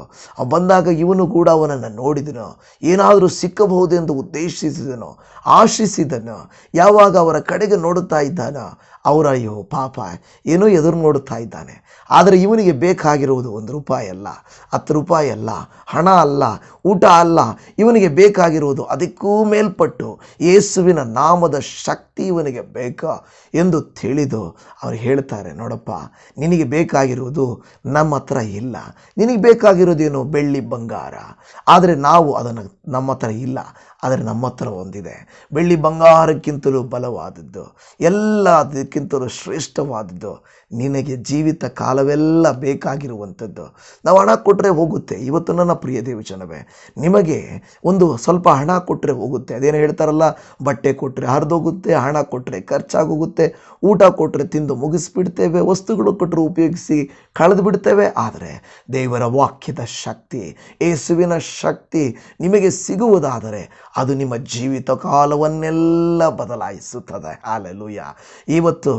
ಬಂದಾಗ ಇವನು ಕೂಡ ಅವನನ್ನು ನೋಡಿದನು. ಏನಾದರೂ ಸಿಕ್ಕಬಹುದೆಂದು ಉದ್ದೇಶಿಸಿದನು, ಆಶಿಸಿದನು. ಯಾವಾಗ ಅವರ ಕಡೆಗೆ ನೋಡುತ್ತಾ ಇದ್ದಾನೋ ಅವರ ಅಯ್ಯೋ ಪಾಪ ಏನೋ ಎದುರು ನೋಡುತ್ತಾ ಇದ್ದಾನೆ. ಆದರೆ ಇವನಿಗೆ ಬೇಕಾಗಿರುವುದು ಒಂದು ರೂಪಾಯಿ ಅಲ್ಲ, ಹತ್ತು ರೂಪಾಯಿ ಅಲ್ಲ, ಹಣ ಅಲ್ಲ, ಊಟ ಅಲ್ಲ. ಇವನಿಗೆ ಬೇಕಾಗಿರುವುದು ಅದಕ್ಕೂ ಮೇಲ್ಪಟ್ಟು ಯೇಸುವಿನ ನಾಮದ ಶಕ್ತಿ ಇವನಿಗೆ ಬೇಕಾ ಎಂದು ತಿಳಿದು ಅವರು ಹೇಳ್ತಾರೆ, ನೋಡಪ್ಪ, ನಿನಗೆ ಬೇಕಾಗಿರುವುದು ನಮ್ಮ ಹತ್ರ ಇಲ್ಲ. ನಿನಗೆ ಬೇಕಾಗಿರೋದೇನು ಬೆಳ್ಳಿ ಬಂಗಾರ. ಆದರೆ ನಾವು ಅದನ್ನು ನಮ್ಮ ಹತ್ರ ಇಲ್ಲ. ಆದರೆ ನಮ್ಮ ಹತ್ರ ಒಂದಿದೆ. ಬೆಳ್ಳಿ ಬಂಗಾರಕ್ಕಿಂತಲೂ ಬಲವಾದದ್ದು. ಎಲ್ಲದಕ್ಕಿಂತಲೂ ಶ್ರೇಷ್ಠವಾದದ್ದು. ನಿನಗೆ ಜೀವಿತ ಕಾಲವೆಲ್ಲ ಬೇಕಾಗಿರುವಂಥದ್ದು. ನಾವು ಹಣ ಕೊಟ್ಟರೆ ಹೋಗುತ್ತೆ. ಇವತ್ತು ನನ್ನ ಪ್ರಿಯ ದೇವಜನವೇ, ನಿಮಗೆ ಒಂದು ಸ್ವಲ್ಪ ಹಣ ಕೊಟ್ಟರೆ ಹೋಗುತ್ತೆ. ಅದೇನು ಹೇಳ್ತಾರಲ್ಲ, ಬಟ್ಟೆ ಕೊಟ್ಟರೆ ಹರಿದೋಗುತ್ತೆ, ಹಣ ಕೊಟ್ಟರೆ ಖರ್ಚಾಗೋಗುತ್ತೆ, ಊಟ ಕೊಟ್ಟರೆ ತಿಂದು ಮುಗಿಸ್ಬಿಡ್ತೇವೆ, ವಸ್ತುಗಳು ಕೊಟ್ಟರೆ ಉಪಯೋಗಿಸಿ ಕಳೆದು ಬಿಡ್ತೇವೆ ಆದರೆ ದೇವರ ವಾಕ್ಯದ ಶಕ್ತಿ ಏಸುವಿನ ಶಕ್ತಿ ನಿಮಗೆ ಸಿಗುವುದಾದರೆ ಅದು ನಿಮ್ಮ ಜೀವಿತ ಕಾಲವನ್ನೆಲ್ಲ ಬದಲಾಯಿಸುತ್ತದೆ. ಹಾಲೆಲುಯ್ಯ ಇವತ್ತು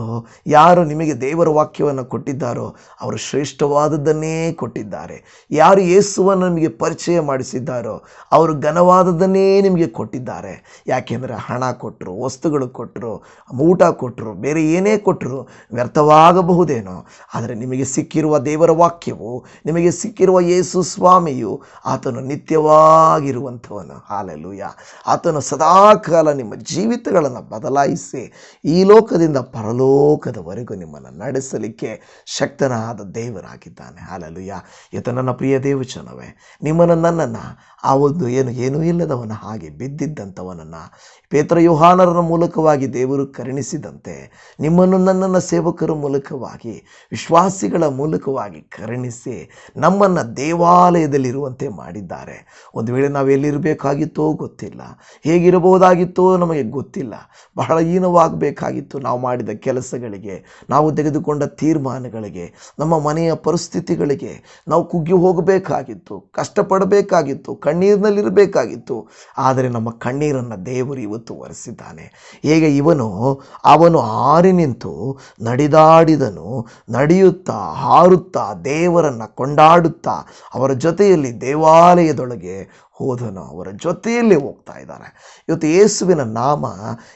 ಯಾರು ನಿಮಗೆ ದೇವರ ವಾಕ್ಯವನ್ನು ಕೊಟ್ಟಿದ್ದಾರೋ ಅವರು ಶ್ರೇಷ್ಠವಾದದ್ದನ್ನೇ ಕೊಟ್ಟಿದ್ದಾರೆ. ಯಾರು ಯೇಸುವನ್ನು ನಿಮಗೆ ಪರಿಚಯ ಮಾಡಿಸಿದ್ದಾರೋ ಅವರು ಘನವಾದದ್ದನ್ನೇ ನಿಮಗೆ ಕೊಟ್ಟಿದ್ದಾರೆ. ಯಾಕೆಂದರೆ ಹಣ ಕೊಟ್ಟರು, ವಸ್ತುಗಳು ಕೊಟ್ಟರು, ಊಟ ಕೊಟ್ಟರು, ಬೇರೆ ಏನೇ ಕೊಟ್ಟರು ವ್ಯರ್ಥವಾಗಬಹುದೇನೋ. ಆದರೆ ನಿಮಗೆ ಸಿಕ್ಕಿರುವ ದೇವರ ವಾಕ್ಯವು, ನಿಮಗೆ ಸಿಕ್ಕಿರುವ ಯೇಸು ಸ್ವಾಮಿಯು ಆತನು ನಿತ್ಯವಾಗಿರುವಂಥವನು. ಹಾಲೆಲೂಯ. ಆತನು ಸದಾಕಾಲ ನಿಮ್ಮ ಜೀವಿತಗಳನ್ನು ಬದಲಾಯಿಸಿ ಈ ಲೋಕದಿಂದ ಪರಲೋಕದವರೆಗೂ ನಿಮ್ಮನ್ನು ನಡೆಸಲಿಕ್ಕೆ ಶಕ್ತನಾದ ದೇವರಾಗಿದ್ದಾನೆ. ಹಾಲಲುಯ್ಯ ಈತ ನನ್ನ ಪ್ರಿಯ ದೇವಚನವೇ, ನಿಮ್ಮನ್ನು ನನ್ನನ್ನು ಆ ಒಂದು ಏನು, ಏನೂ ಇಲ್ಲದವನ ಹಾಗೆ ಬಿದ್ದಿದ್ದಂಥವನನ್ನು ಪೇತ್ರ ಯೋಹಾನರ ಮೂಲಕವಾಗಿ ದೇವರು ಕರುಣಿಸಿದಂತೆ ನಿಮ್ಮನ್ನು ನನ್ನನ್ನು ಸೇವಕರ ಮೂಲಕವಾಗಿ, ವಿಶ್ವಾಸಿಗಳ ಮೂಲಕವಾಗಿ ಕರುಣಿಸಿ ನಮ್ಮನ್ನು ದೇವಾಲಯದಲ್ಲಿರುವಂತೆ ಮಾಡಿದ್ದಾರೆ. ಒಂದು ವೇಳೆ ನಾವು ಎಲ್ಲಿರಬೇಕಾಗಿತ್ತೋ ಗೊತ್ತಿಲ್ಲ. ಹೇಗಿರಬಹುದಾಗಿತ್ತೋ ನಮಗೆ ಗೊತ್ತಿಲ್ಲ. ಬಹಳ ಹೀನವಾಗಬೇಕಾಗಿತ್ತು ನಾವು ಮಾಡಿದ ಕೆಲಸಗಳಿಗೆ ನಾವು ತೆಗೆದುಕೊಂಡ ತೀರ್ಮಾನಗಳಿಗೆ, ನಮ್ಮ ಮನೆಯ ಪರಿಸ್ಥಿತಿಗಳಿಗೆ ನಾವು ಕುಗ್ಗಿ ಹೋಗಬೇಕಾಗಿತ್ತು, ಕಷ್ಟಪಡಬೇಕಾಗಿತ್ತು, ಕಣ್ಣೀರಿನಲ್ಲಿರಬೇಕಾಗಿತ್ತು. ಆದರೆ ನಮ್ಮ ಕಣ್ಣೀರನ್ನು ದೇವರು ಇವತ್ತು ಒರೆಸಿದ್ದಾನೆ. ಹೇಗೆ ಇವನು, ಅವನು ಹಾರಿ ನಿಂತು ನಡೆದಾಡಿದನು, ನಡೆಯುತ್ತಾ, ಹಾರುತ್ತಾ, ದೇವರನ್ನು ಕೊಂಡಾಡುತ್ತಾ, ಅವರ ಜೊತೆಯಲ್ಲಿ ದೇವಾಲಯದೊಳಗೆ ಹೋದನು, ಅವರ ಜೊತೆಯಲ್ಲಿ ಹೋಗ್ತಾ ಇದ್ದಾರೆ. ಇವತ್ತು ಯೇಸುವಿನ ನಾಮ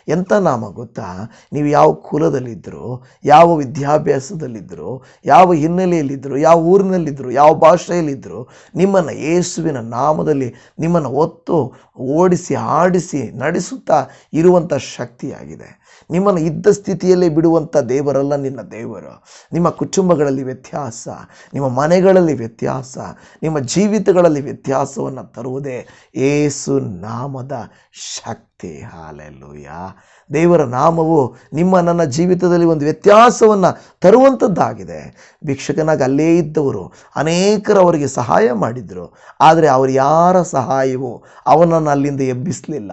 ಎಂಥ ನಾಮ ಗೊತ್ತಾ? ನೀವು ಯಾವ ಕುಲದಲ್ಲಿದ್ದರು ಯಾವ ವಿದ್ಯಾಭ್ಯಾಸದಲ್ಲಿದ್ದರು ಯಾವ ಹಿನ್ನೆಲೆಯಲ್ಲಿದ್ದರು ಯಾವ ಊರಿನಲ್ಲಿದ್ದರು ಯಾವ ಭಾಷೆಯಲ್ಲಿದ್ದರು ನಿಮ್ಮನ್ನು ಯೇಸುವಿನ ನಾಮದಲ್ಲಿ ನಿಮ್ಮನ್ನು ಒತ್ತು, ಓಡಿಸಿ ಆಡಿಸಿ ನಡೆಸುತ್ತಾ ಇರುವಂಥ ಶಕ್ತಿಯಾಗಿದೆ. ನಿಮ್ಮನ್ನು ಇದ್ದ ಸ್ಥಿತಿಯಲ್ಲೇ ಬಿಡುವಂಥ ದೇವರಲ್ಲ ನಿನ್ನ ದೇವರು. ನಿಮ್ಮ ಕುಟುಂಬಗಳಲ್ಲಿ ವ್ಯತ್ಯಾಸ, ನಿಮ್ಮ ಮನೆಗಳಲ್ಲಿ ವ್ಯತ್ಯಾಸ, ನಿಮ್ಮ ಜೀವಿತಗಳಲ್ಲಿ ವ್ಯತ್ಯಾಸವನ್ನು ತರುವುದೇ ಏಸು ನಾಮದ ಶಕ್ತಿ. ಹಾಲೆಲ್ಲೂಯ ದೇವರ ನಾಮವು ನಿಮ್ಮ ನನ್ನ ಜೀವಿತದಲ್ಲಿ ಒಂದು ವ್ಯತ್ಯಾಸವನ್ನು ತರುವಂಥದ್ದಾಗಿದೆ ಭಿಕ್ಷಕನಾಗಿ ಅಲ್ಲೇ ಇದ್ದವರು ಅನೇಕರು ಅವರಿಗೆ ಸಹಾಯ ಮಾಡಿದರು. ಆದರೆ ಅವರು ಯಾರ ಸಹಾಯವೂ ಅವನನ್ನು ಅಲ್ಲಿಂದ ಎಬ್ಬಿಸಲಿಲ್ಲ.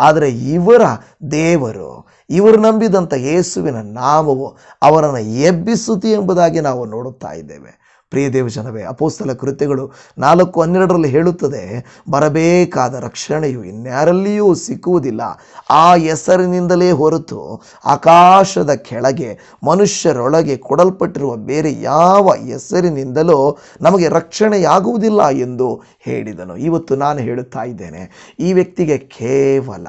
ಆದರೆ ಇವರ ದೇವರು, ಇವರು ನಂಬಿದಂಥ ಯೇಸುವಿನ ನಾಮವು ಅವರನ್ನು ಎಬ್ಬಿಸುತ್ತೆ ಎಂಬುದಾಗಿ ನಾವು ನೋಡುತ್ತಾ ಇದ್ದೇವೆ. ಪ್ರಿಯ ದೇವಜನವೇ ಅಪೋಸ್ತಲ ಕೃತ್ಯಗಳು ನಾಲ್ಕು ಹನ್ನೆರಡರಲ್ಲಿ ಹೇಳುತ್ತದೆ, ಬರಬೇಕಾದ ರಕ್ಷಣೆಯು ಇನ್ಯಾರಲ್ಲಿಯೂ ಸಿಕ್ಕುವುದಿಲ್ಲ. ಆ ಹೆಸರಿನಿಂದಲೇ ಹೊರತು ಆಕಾಶದ ಕೆಳಗೆ ಮನುಷ್ಯರೊಳಗೆ ಕೊಡಲ್ಪಟ್ಟಿರುವ ಬೇರೆ ಯಾವ ಹೆಸರಿನಿಂದಲೂ ನಮಗೆ ರಕ್ಷಣೆಯಾಗುವುದಿಲ್ಲ ಎಂದು ಹೇಳಿದನು. ಇವತ್ತು ನಾನು ಹೇಳುತ್ತಾ ಇದ್ದೇನೆ, ಈ ವ್ಯಕ್ತಿಗೆ ಕೇವಲ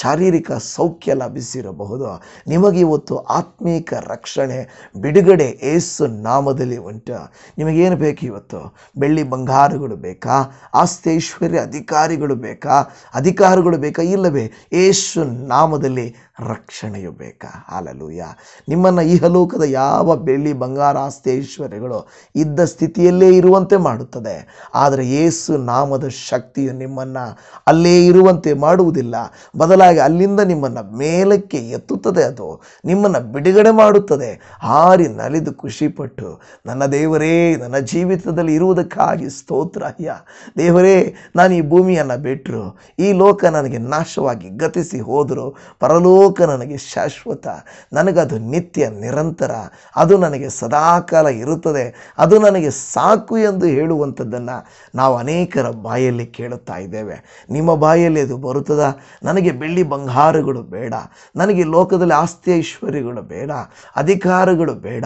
ಶಾರೀರಿಕ ಸೌಖ್ಯ ಲಭಿಸಿರಬಹುದು. ನಿಮಗೆ ಇವತ್ತು ಆತ್ಮೀಕ ರಕ್ಷಣೆ ಬಿಡುಗಡೆ ಏಸು ನಾಮದಲ್ಲಿ ಉಂಟು. ನಿಮಗೇನು ಬೇಕು ಇವತ್ತು? ಬೆಳ್ಳಿ ಬಂಗಾರಗಳು ಬೇಕಾ? ಆಸ್ತಿ ಐಶ್ವರ್ಯ ಅಧಿಕಾರಿಗಳು ಬೇಕಾ? ಅಧಿಕಾರಗಳು ಬೇಕಾ? ಇಲ್ಲವೇ? ಯೇಸು ನಾಮದಲ್ಲಿ ರಕ್ಷಣೆಯು ಬೇಕಾ? ಹಾಲಲೂಯ. ನಿಮ್ಮನ್ನು ಇಹಲೋಕದ ಯಾವ ಬೆಳ್ಳಿ ಬಂಗಾರ ಆಸ್ತಿ ಐಶ್ವರ್ಯಗಳು ಇದ್ದ ಸ್ಥಿತಿಯಲ್ಲೇ ಇರುವಂತೆ ಮಾಡುತ್ತದೆ. ಆದರೆ ಏಸು ನಾಮದ ಶಕ್ತಿಯು ನಿಮ್ಮನ್ನು ಅಲ್ಲೇ ಇರುವಂತೆ ಮಾಡುವುದಿಲ್ಲ. ಬದಲಾಗಿ ಅಲ್ಲಿಂದ ನಿಮ್ಮನ್ನು ಮೇಲಕ್ಕೆ ಎತ್ತುತ್ತದೆ ಅದು. ನಿಮ್ಮನ್ನು ಬಿಡುಗಡೆ ಮಾಡುತ್ತದೆ. ಹಾರಿ ನಲಿದು ಖುಷಿಪಟ್ಟು, ನನ್ನ ದೇವರೇ, ನನ್ನ ಜೀವಿತದಲ್ಲಿ ಇರುವುದಕ್ಕಾಗಿ ಸ್ತೋತ್ರ ಅಯ್ಯ. ದೇವರೇ, ನಾನು ಈ ಭೂಮಿಯನ್ನು ಬಿಟ್ಟರು ಈ ಲೋಕ ನನಗೆ ನಾಶವಾಗಿ ಗತಿಸಿ ಹೋದರು. ಪರಲೋಕ ನನಗೆ ಶಾಶ್ವತ, ನನಗದು ನಿತ್ಯ ನಿರಂತರ, ಅದು ನನಗೆ ಸದಾಕಾಲ ಇರುತ್ತದೆ, ಅದು ನನಗೆ ಸಾಕು ಎಂದು ಹೇಳುವಂಥದ್ದನ್ನು ನಾವು ಅನೇಕರ ಬಾಯಲ್ಲಿ ಕೇಳುತ್ತಾ ಇದ್ದೇವೆ. ನಿಮ್ಮ ಬಾಯಲ್ಲಿ ಅದು ಬರುತ್ತದ? ನನಗೆ ಬೆಳ್ಳಿ ಬಂಗಾರಗಳು ಬೇಡ, ನನಗೆ ಲೋಕದಲ್ಲಿ ಆಸ್ತಿ ಐಶ್ವರ್ಯಗಳು ಬೇಡ, ಅಧಿಕಾರಗಳು ಬೇಡ,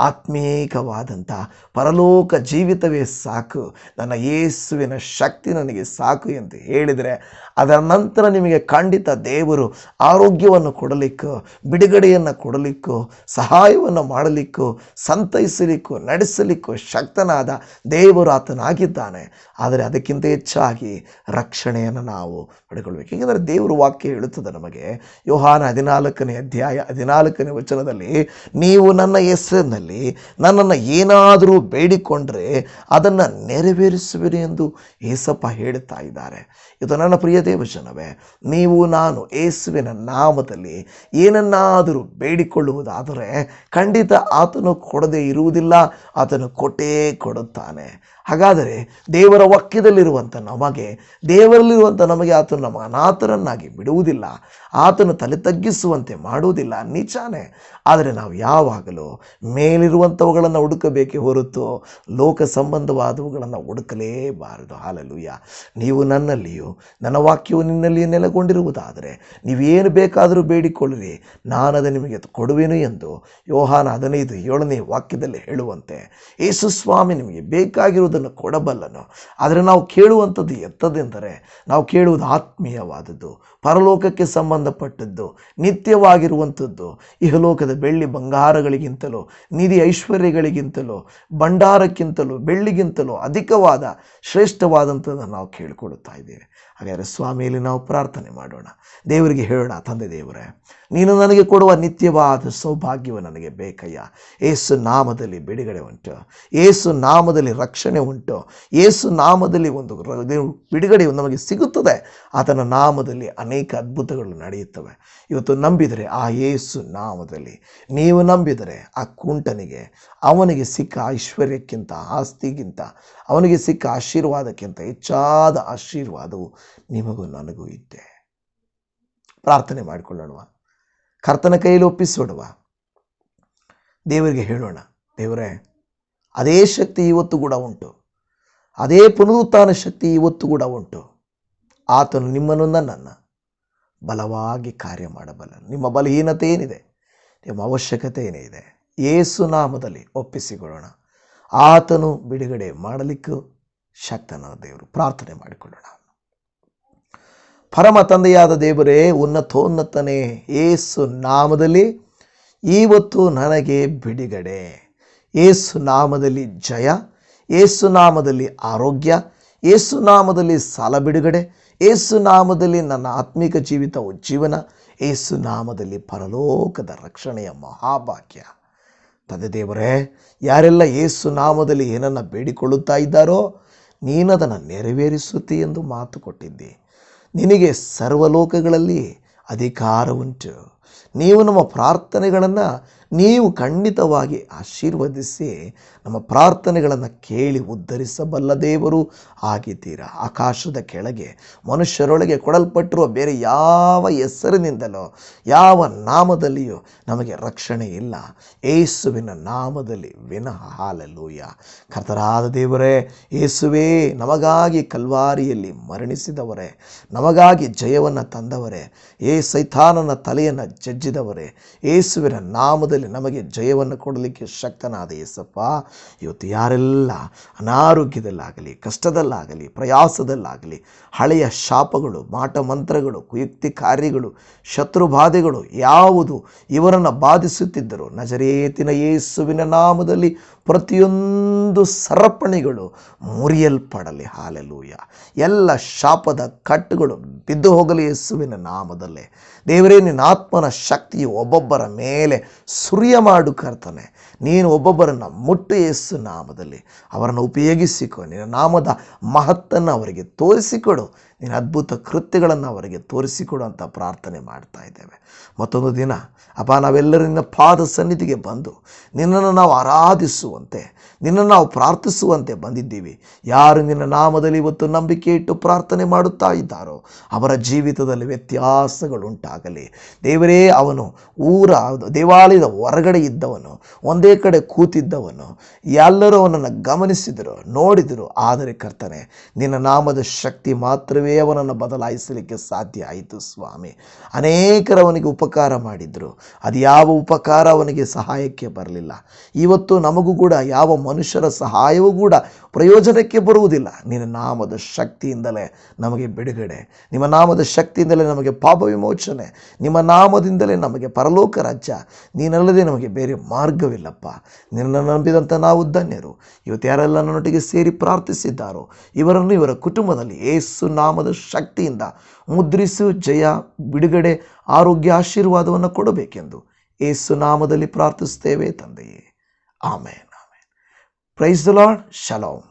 ಆತ್ಮೀಕವಾದಂಥ ಪರಲೋಕ ಜೀವಿತವೇ ಸಾಕು, ನನ್ನ ಯೇಸುವಿನ ಶಕ್ತಿ ನನಗೆ ಸಾಕು ಎಂದು ಹೇಳಿದರೆ ಅದರ ನಂತರ ನಿಮಗೆ ಖಂಡಿತ ದೇವರು ಆರೋಗ್ಯವನ್ನು ಕೊಡಲಿಕ್ಕೂ, ಬಿಡುಗಡೆಯನ್ನು ಕೊಡಲಿಕ್ಕೂ, ಸಹಾಯವನ್ನು ಮಾಡಲಿಕ್ಕೂ, ಸಂತೈಸಲಿಕ್ಕೂ, ನಡೆಸಲಿಕ್ಕೂ ಶಕ್ತನಾದ ದೇವರು ಆತನಾಗಿದ್ದಾನೆ. ಆದರೆ ಅದಕ್ಕಿಂತ ಹೆಚ್ಚಾಗಿ ರಕ್ಷಣೆಯನ್ನು ನಾವು ಪಡ್ಕೊಳ್ಬೇಕು ಏಕೆಂದರೆ ದೇವರು ವಾಕ್ಯ ಹೇಳುತ್ತದೆ ನಮಗೆ, ಯೋಹಾನ ಹದಿನಾಲ್ಕನೇ ಅಧ್ಯಾಯ ಹದಿನಾಲ್ಕನೇ ವಚನದಲ್ಲಿ, ನೀವು ನನ್ನ ಹೆಸರಿನಲ್ಲಿ ನನ್ನನ್ನು ಏನಾದರೂ ಬೇಡಿಕೊಂಡ್ರೆ ಅದನ್ನು ನೆರವೇರಿಸುವಿರಿ ಎಂದು ಏಸಪ್ಪ ಹೇಳುತ್ತಾ ಇದ್ದಾರೆ. ಇದು ನನ್ನ ಪ್ರಿಯ ದೇವಜನವೇ, ನೀವು ನಾನು ಏಸುವಿನ ನಾಮದಲ್ಲಿ ಏನನ್ನಾದರೂ ಬೇಡಿಕೊಳ್ಳುವುದಾದರೆ ಖಂಡಿತ ಆತನು ಕೊಡದೇ ಇರುವುದಿಲ್ಲ, ಆತನು ಕೊಟ್ಟೇ ಕೊಡುತ್ತಾನೆ. ಹಾಗಾದರೆ ದೇವರ ವಾಕ್ಯದಲ್ಲಿರುವಂಥ ನಮಗೆ, ದೇವರಲ್ಲಿರುವಂಥ ನಮಗೆ ಆತನು ನಮ್ಮ ಅನಾಥರನ್ನಾಗಿ ಬಿಡುವುದಿಲ್ಲ, ಆತನು ತಲೆ ತಗ್ಗಿಸುವಂತೆ ಮಾಡುವುದಿಲ್ಲ, ನಿಜಾನೇ. ಆದರೆ ನಾವು ಯಾವಾಗಲೂ ಮೇಲಿರುವಂಥವುಗಳನ್ನು ಹುಡುಕಬೇಕೇ ಹೊರತು ಲೋಕ ಸಂಬಂಧವಾದವುಗಳನ್ನು ಹುಡುಕಲೇಬಾರದು. ಹಾಲಲುಯ್ಯ ನೀವು ನನ್ನಲ್ಲಿಯೂ, ನನ್ನ ನಿನ್ನಲ್ಲಿಯೂ ನೆಲೆಗೊಂಡಿರುವುದಾದರೆ ನೀವೇನು ಬೇಕಾದರೂ ಬೇಡಿಕೊಳ್ಳಿರಿ. ನಾನದ ನಿಮಗೆ ಕೊಡುವೆನು ಎಂದು ಯೋಹಾನ ಹದಿನೈದು ಏಳನೇ ವಾಕ್ಯದಲ್ಲಿ ಹೇಳುವಂತೆ ಯೇಸು ಸ್ವಾಮಿ, ನಿಮಗೆ ಬೇಕಾಗಿರುವುದನ್ನು ಕೊಡಬಲ್ಲನು. ಆದರೆ ನಾವು ಕೇಳುವಂಥದ್ದು ಎತ್ತದೆಂದರೆ ನಾವು ಕೇಳುವುದು ಆತ್ಮೀಯವಾದದ್ದು, ಪರಲೋಕಕ್ಕೆ ಸಂಬಂಧಪಟ್ಟದ್ದು, ನಿತ್ಯವಾಗಿರುವಂಥದ್ದು, ಇಹಲೋಕದ ಬೆಳ್ಳಿ ಬಂಗಾರಗಳಿಗಿಂತಲೂ, ನಿಧಿ ಐಶ್ವರ್ಯಗಳಿಗಿಂತಲೂ, ಭಂಡಾರಕ್ಕಿಂತಲೂ, ಬೆಳ್ಳಿಗಿಂತಲೂ ಅಧಿಕವಾದ ಶ್ರೇಷ್ಠವಾದಂಥದ್ದನ್ನು ನಾವು ಕೇಳಿಕೊಳ್ಳುತ್ತಾ ಇದ್ದೇವೆ. ಹಾಗಾದರೆ ಸ್ವಾಮಿ ಸ್ವಾಮಿಯಲ್ಲಿ ನಾವು ಪ್ರಾರ್ಥನೆ ಮಾಡೋಣ. ದೇವರಿಗೆ ಹೇಳೋಣ ತಂದೆ ದೇವರೇ ನೀನು ನನಗೆ ಕೊಡುವ ನಿತ್ಯವಾದ ಸೌಭಾಗ್ಯವು ನನಗೆ ಬೇಕಯ್ಯ. ಏಸು ನಾಮದಲ್ಲಿ ಬಿಡುಗಡೆ ಉಂಟು. ಏಸು ನಾಮದಲ್ಲಿ ರಕ್ಷಣೆ ಉಂಟು. ಏಸು ನಾಮದಲ್ಲಿ ಒಂದು ಬಿಡುಗಡೆ ನಮಗೆ ಸಿಗುತ್ತದೆ. ಆತನ ನಾಮದಲ್ಲಿ ಅನೇಕ ಅದ್ಭುತಗಳು ನಡೆಯುತ್ತವೆ. ಇವತ್ತು ನಂಬಿದರೆ ಆ ಏಸು ನಾಮದಲ್ಲಿ. ನೀವು ನಂಬಿದರೆ ಆ ಕುಂಟನಿಗೆ, ಅವನಿಗೆ ಸಿಕ್ಕ ಐಶ್ವರ್ಯಕ್ಕಿಂತ, ಆಸ್ತಿಗಿಂತ, ಅವನಿಗೆ ಸಿಕ್ಕ ಆಶೀರ್ವಾದಕ್ಕಿಂತ ಹೆಚ್ಚಾದ ಆಶೀರ್ವಾದವು ನಿಮಗೂ ನನಗೂ ಇದ್ದೆ. ಪ್ರಾರ್ಥನೆ ಮಾಡಿಕೊಳ್ಳೋಣ ಕರ್ತನ ಕೈಯಲ್ಲಿ ಒಪ್ಪಿಸಿಬಿಡುವ. ದೇವರಿಗೆ ಹೇಳೋಣ, ದೇವರೇ, ಅದೇ ಶಕ್ತಿ ಇವತ್ತು ಕೂಡ ಉಂಟು. ಅದೇ ಪುನರುತ್ಥಾನ ಶಕ್ತಿ ಇವತ್ತು ಕೂಡ ಉಂಟು. ಆತನು ನಿಮ್ಮನ್ನು ನನ್ನನ್ನು ಬಲವಾಗಿ ಕಾರ್ಯ ಮಾಡಬಲ್ಲ. ನಿಮ್ಮ ಬಲಹೀನತೆ ಏನಿದೆ? ನಿಮ್ಮ ಅವಶ್ಯಕತೆ ಏನಿದೆ? ಏಸು ನಾಮದಲ್ಲಿ ಒಪ್ಪಿಸಿಕೊಳ್ಳೋಣ. ಆತನು ಬಿಡುಗಡೆ ಮಾಡಲಿಕ್ಕೂ ಶಕ್ತನ ದೇವರು. ಪ್ರಾರ್ಥನೆ ಮಾಡಿಕೊಳ್ಳೋಣ. ಪರಮ ತಂದೆಯಾದ ದೇವರೇ, ಉನ್ನತೋನ್ನತನೇ, ಏಸು ನಾಮದಲ್ಲಿ ಇವತ್ತು ನನಗೆ ಬಿಡುಗಡೆ. ಏಸು ನಾಮದಲ್ಲಿ ಜಯ, ಏಸು ನಾಮದಲ್ಲಿ ಆರೋಗ್ಯ, ಏಸು ನಾಮದಲ್ಲಿ ಸಾಲ ಬಿಡುಗಡೆ, ಏಸು ನಾಮದಲ್ಲಿ ನನ್ನ ಆತ್ಮಿಕ ಜೀವಿತ ಉಜ್ಜೀವನ ಏಸು ನಾಮದಲ್ಲಿ ಪರಲೋಕದ ರಕ್ಷಣೆಯ ಮಹಾಭಾಗ್ಯ. ತಂದೆ ದೇವರೇ, ಯಾರೆಲ್ಲ ಏಸು ನಾಮದಲ್ಲಿ ಏನನ್ನು ಬೇಡಿಕೊಳ್ಳುತ್ತಾ ಇದ್ದಾರೋ, ನೀನದನ್ನು ನೆರವೇರಿಸುತ್ತಿ ಎಂದು ಮಾತು ಕೊಟ್ಟಿದ್ದಿ. ನಿನಗೆ ಸರ್ವಲೋಕಗಳಲ್ಲಿ ಅಧಿಕಾರ ಉಂಟು ನೀವು ನಮ್ಮ ಪ್ರಾರ್ಥನೆಗಳನ್ನು ನೀವು ಖಂಡಿತವಾಗಿ ಆಶೀರ್ವದಿಸಿ ನಮ್ಮ ಪ್ರಾರ್ಥನೆಗಳನ್ನು ಕೇಳಿ ಉದ್ಧರಿಸಬಲ್ಲ ದೇವರು ಆಗಿದ್ದೀರಾ? ಆಕಾಶದ ಕೆಳಗೆ ಮನುಷ್ಯರೊಳಗೆ ಕೊಡಲ್ಪಟ್ಟಿರುವ ಬೇರೆ ಯಾವ ಹೆಸರಿನಿಂದಲೋ, ಯಾವ ನಾಮದಲ್ಲಿಯೂ ನಮಗೆ ರಕ್ಷಣೆ ಇಲ್ಲ. ಏಸುವಿನ ನಾಮದಲ್ಲಿ ವಿನಃ ಹಾಲೆಲ್ಲೂಯ ಕರ್ತರಾದ ದೇವರೇ, ಏಸುವೇ, ನಮಗಾಗಿ ಕಲ್ವಾರಿಯಲ್ಲಿ ಮರಣಿಸಿದವರೇ, ನಮಗಾಗಿ ಜಯವನ್ನು ತಂದವರೇ, ಏ ಸೈತಾನನ ತಲೆಯನ್ನು ಜಜ್ಜಿದವರೇ, ಏಸುವಿನ ನಾಮದಲ್ಲಿ ನಮಗೆ ಜಯವನ್ನು ಕೊಡಲಿಕ್ಕೆ ಶಕ್ತನಾದ ಏಸಪ್ಪ ಇವತ್ತು ಯಾರೆಲ್ಲ ಅನಾರೋಗ್ಯದಲ್ಲಾಗಲಿ, ಕಷ್ಟದಲ್ಲಾಗಲಿ, ಪ್ರಯಾಸದಲ್ಲಾಗಲಿ, ಹಳೆಯ ಶಾಪಗಳು, ಮಾಟ ಮಂತ್ರಗಳು, ಕುಯುಕ್ತಿ ಕಾರ್ಯಗಳು ಶತ್ರುಬಾಧೆಗಳು ಯಾವುದು ಇವರನ್ನು ಬಾಧಿಸುತ್ತಿದ್ದರು, ನಜರೇತಿನ ಯೇಸುವಿನ ನಾಮದಲ್ಲಿ ಪ್ರತಿಯೊಂದು ಸರಪಣಿಗಳು ಮುರಿಯಲ್ಪಡಲಿ. ಹಾಲೆಲೂಯ. ಎಲ್ಲ ಶಾಪದ ಕಟ್ಟುಗಳು ಬಿದ್ದು ಹೋಗಲಿ ಯೇಸುವಿನ ನಾಮದಲ್ಲೇ. ದೇವರೇ, ನಿನ್ನ ಆತ್ಮನ ಶಕ್ತಿಯು ಒಬ್ಬೊಬ್ಬರ ಮೇಲೆ ಸುರಿಯ ಮಾಡು ಕರ್ತನೆ. ನೀನು ಒಬ್ಬೊಬ್ಬರನ್ನು ಮುಟ್ಟು ಯೇಸು ನಾಮದಲ್ಲಿ. ಅವರನ್ನು ಉಪಯೋಗಿಸಿಕೊ. ನಿನ್ನ ನಾಮದ ಮಹತ್ತನ್ನು ಅವರಿಗೆ ತೋರಿಸಿಕೊಡು. ನಿನ್ನ ಅದ್ಭುತ ಕೃತ್ಯಗಳನ್ನು ಅವರಿಗೆ ತೋರಿಸಿಕೊಡುವಂಥ ಪ್ರಾರ್ಥನೆ ಮಾಡ್ತಾ ಇದ್ದೇವೆ. ಮತ್ತೊಂದು ದಿನ ಅಪ್ಪ ನಾವೆಲ್ಲರಿಂದ ಪಾದ ಸನ್ನಿಧಿಗೆ ಬಂದು ನಿನ್ನನ್ನು ನಾವು ಆರಾಧಿಸುವಂತೆ, ನಿನ್ನನ್ನು ನಾವು ಪ್ರಾರ್ಥಿಸುವಂತೆ ಬಂದಿದ್ದೀವಿ. ಯಾರು ನಿನ್ನ ನಾಮದಲ್ಲಿ ಇವತ್ತು ನಂಬಿಕೆ ಇಟ್ಟು ಪ್ರಾರ್ಥನೆ ಮಾಡುತ್ತಾ ಇದ್ದಾರೋ, ಅವರ ಜೀವಿತದಲ್ಲಿ ವ್ಯತ್ಯಾಸಗಳುಂಟಾಗಲಿ. ದೇವರೇ, ಅವನು ಊರ, ದೇವಾಲಯದ ಹೊರಗಡೆ ಇದ್ದವನು, ಒಂದೇ ಕಡೆ ಕೂತಿದ್ದವನು, ಎಲ್ಲರೂ ಅವನನ್ನು ಗಮನಿಸಿದರು, ನೋಡಿದರು. ಆದರೆ ಕರ್ತನೆ, ನಿನ್ನ ನಾಮದ ಶಕ್ತಿ ಮಾತ್ರವೇ ಅವನನ್ನು ಬದಲಾಯಿಸಲಿಕ್ಕೆ ಸಾಧ್ಯ ಆಯಿತು ಸ್ವಾಮಿ. ಅನೇಕರು ಅವನಿಗೆ ಉಪಕಾರ ಮಾಡಿದರು. ಅದು ಯಾವ ಉಪಕಾರ? ಅವನಿಗೆ ಸಹಾಯಕ್ಕೆ ಬರಲಿಲ್ಲ. ಇವತ್ತು ನಮಗೂ ಕೂಡ, ಯಾವ ಮನುಷ್ಯರ ಸಹಾಯವೂ ಕೂಡ ಪ್ರಯೋಜನಕ್ಕೆ ಬರುವುದಿಲ್ಲ. ನಿನ್ನ ನಾಮದ ಶಕ್ತಿಯಿಂದಲೇ ನಮಗೆ ಬಿಡುಗಡೆ. ನಿಮ್ಮ ನಾಮದ ಶಕ್ತಿಯಿಂದಲೇ ನಮಗೆ ಪಾಪ ವಿಮೋಚನೆ. ನಿಮ್ಮ ನಾಮದಿಂದಲೇ ನಮಗೆ ಪರಲೋಕ ರಾಜ್ಯ. ನೀನಲ್ಲದೆ ನಮಗೆ ಬೇರೆ ಮಾರ್ಗವಿಲ್ಲಪ್ಪ. ನಿನ್ನನ್ನು ನಂಬಿದಂಥ ನಾವು ಧನ್ಯರು. ಇವತ್ತು ಯಾರೆಲ್ಲ ನನ್ನೊಟ್ಟಿಗೆ ಸೇರಿ ಪ್ರಾರ್ಥಿಸಿದ್ದಾರೋ, ಇವರನ್ನು ಇವರ ಕುಟುಂಬದಲ್ಲಿ ಏಸು ನಾಮದ ಶಕ್ತಿಯಿಂದ ಮುದ್ರಿಸು ಜಯ, ಬಿಡುಗಡೆ, ಆರೋಗ್ಯ, ಆಶೀರ್ವಾದವನ್ನು ಕೊಡಬೇಕೆಂದು ಏಸು ನಾಮದಲ್ಲಿ ಪ್ರಾರ್ಥಿಸ್ತೇವೆ ತಂದೆಯೇ. Amen praise the Lord shalom